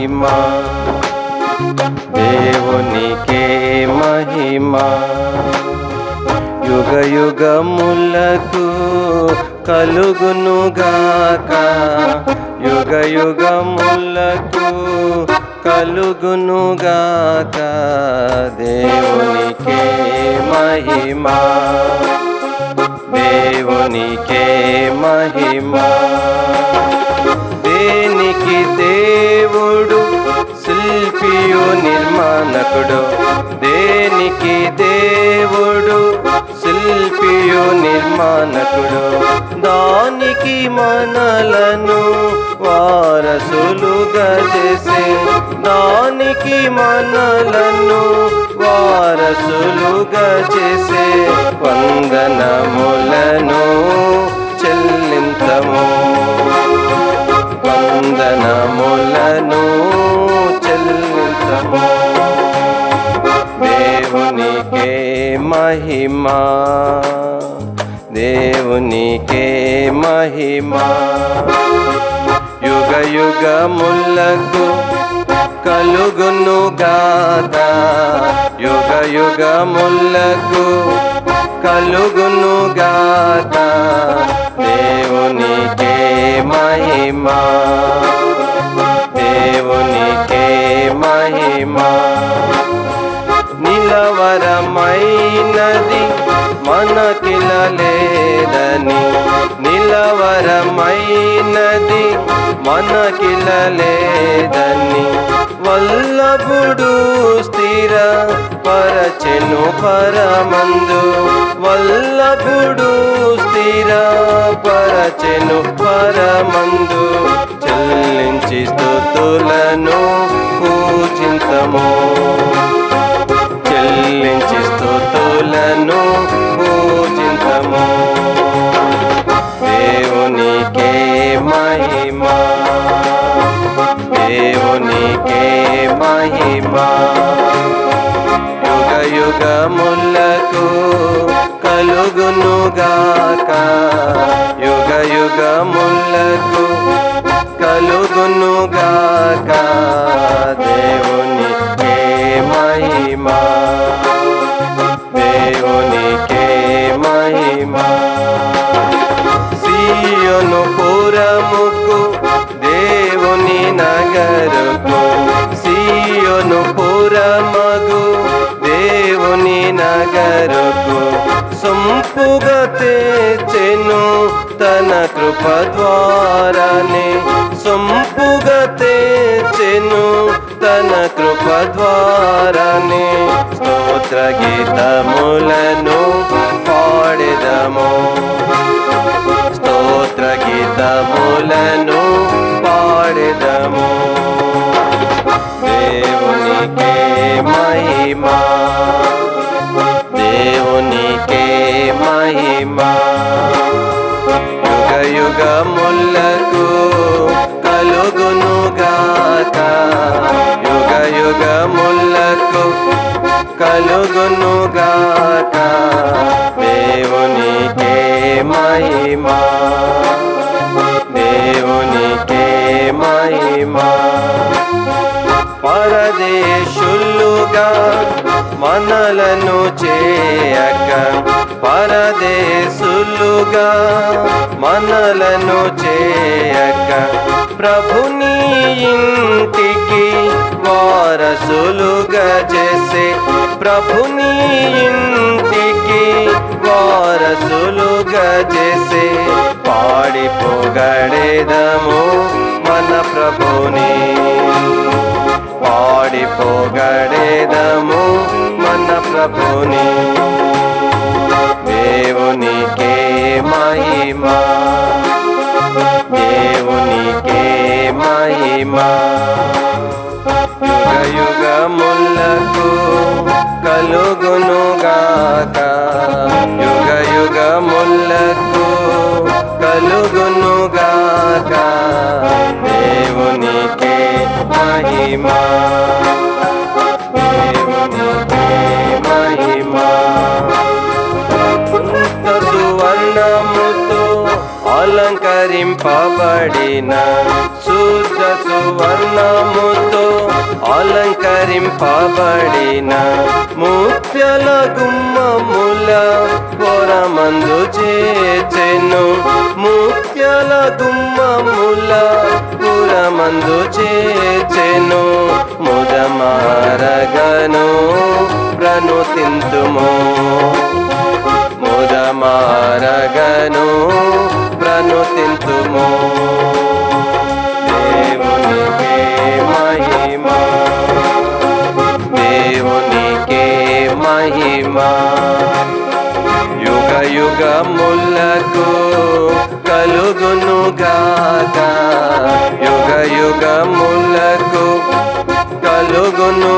మహిమా దేవునికే మహిమా. యుగ యుగములకు కలుగునుగాక యుగ యుగములకు కలుగునుగాక దేవునికే మహిమా. దేవునికే మహిమా. దేనికి దేవు శిల్పియు నిర్మాణకుడు దేనికి దేవుడు? శిల్పియు నిర్మాణకుడు దానికి మనలను వారసులుగా చేసే దానికి మనలను వారసులుగా చేసే వందనములు దేవునికే మహిమా. దేవునికే మహిమా. యుగ యుగములకు కలుగునుగాక యుగ యుగములకు కలుగునుగాక దేవునికే మహిమా. నిలవరమైనది మనకిల లేదని నిలవరమైనది మనకిల లేదని వల్లభుడు స్థిర పరచెను పరమందు. వల్లభుడు స్థిర పరచెను పరమందు. చెల్లించి స్థుతులను పూజింతము. కలుగునుగాక యుగ యుగములకు కలుగునుగాక. దేవునికే మహిమా దేవునికే మహిమా. సీయోను పురముకు దేవుని నగరుకు సొంపుగా తెచ్చెను తన కృప ద్వారానే. సొంపుగా తెచ్చెను తన కృప ద్వారానే. స్తోత్ర గీతములను పాడెదము. కలుగునుగాక. దేవునికే మహిమా. దేవునికే మహిమా. పరదేశులుగా మనలను చేయక. పరదేశులుగా మనలను చేయక. ప్రభుని ఇంటికి వారసులుగా చేసే ప్రభుని ఇంటికి వారసులుగా చేసే పాడి పొగడేదము మన ప్రభుని. పాడి పొగడేదము మన ప్రభుని. దేవునికే మహిమా. అలంకరింపబడిన సూర్య సువర్ణముతో అలంకరింపబడిన ముత్యల గుమ్మముల పొరమందు చేచెను. ముత్యల గుమ్మముల పురమందు చేచెను. ముదమారగను ప్రణుతింతుము. ముదమారగను యుగములకు కలుగును గాక. యుగ యుగములకు కలుగును